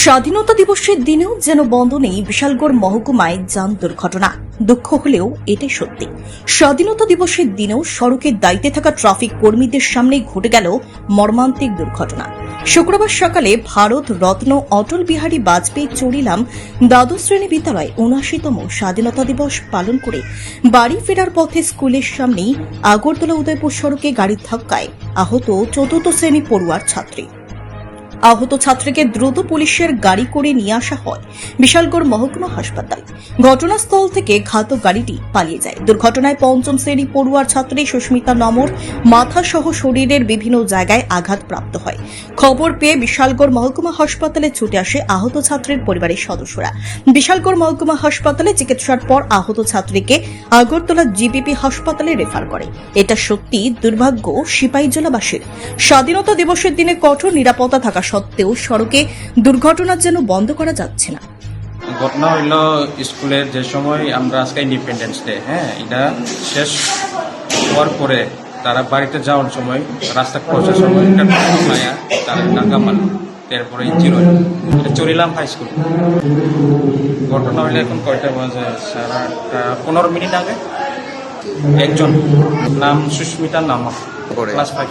স্বাধীনতা দিবসের দিনেও যেন বন্ধ নেই বিশালগড় মহকুমায় যান দুর্ঘটনা। দুঃখ হলেও এটাই সত্যি। স্বাধীনতা দিবসের দিনেও সড়কের দায়িত্বে থাকা ট্রাফিক কর্মীদের সামনেই ঘটে গেল মর্মান্তিক দুর্ঘটনা। শুক্রবার সকালে ভারত রত্ন অটল বিহারী বাজপেয়ী চড়িলাম দ্বাদশ শ্রেণি বিদ্যালয় উনআশিতম স্বাধীনতা দিবস পালন করে বাড়ি ফেরার পথে স্কুলের সামনেই আগরতলা উদয়পুর সড়কে গাড়ির ধাক্কায় আহত চতুর্থ শ্রেণি পড়ুয়ার ছাত্রী। আহত ছাত্রীকে দ্রুত পুলিশের গাড়ি করে নিয়ে আসা হয় বিশালগড় মহকুমা হাসপাতাল। ঘটনাস্থল থেকে ঘাতক গাড়িটি পালিয়ে যায়। দুর্ঘটনায় পঞ্চম শ্রেণি পড়ুয়ার ছাত্রী সুস্মিতা নমর মাথা সহ শরীরের বিভিন্ন জায়গায় আঘাতপ্রাপ্ত হয়। খবর পেয়ে বিশালগড় মহকুমা হাসপাতালে ছুটে আসে আহত ছাত্রীর পরিবারের সদস্যরা। বিশালগড় মহকুমা হাসপাতালে চিকিৎসার পর আহত ছাত্রীকে আগরতলা জিবিপি হাসপাতালে রেফার করে। এটা সত্যি দুর্ভাগ্য, সিপাহীজলাবাসীর। স্বাধীনতা দিবসের দিনে কঠোর নিরাপত্তা থাকা সত্ত্বেও সড়কে দুর্ঘটনা যেন বন্ধ করা যাচ্ছে না। ঘটনা হইল স্কুলের যে সময় আমরা আজকে ইন্ডিপেন্ডেন্স ডে হ্যাঁ এটা শেষ হওয়ার পরে তারা বাড়িতে যাওয়ার সময় রাস্তা ক্রসের সময় একটা মায়া তারা ডাঙ্গা মাল এরপরে ইঞ্জিন হইল এটা চরিলাম হাই স্কুল ঘটনা হইলে এখন কয়টা বাজে? আটটা পনেরো মিনিট আগে একজন নাম সুস্মিতা নাম। Class five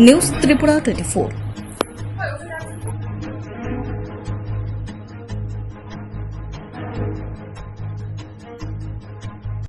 news Tripura twenty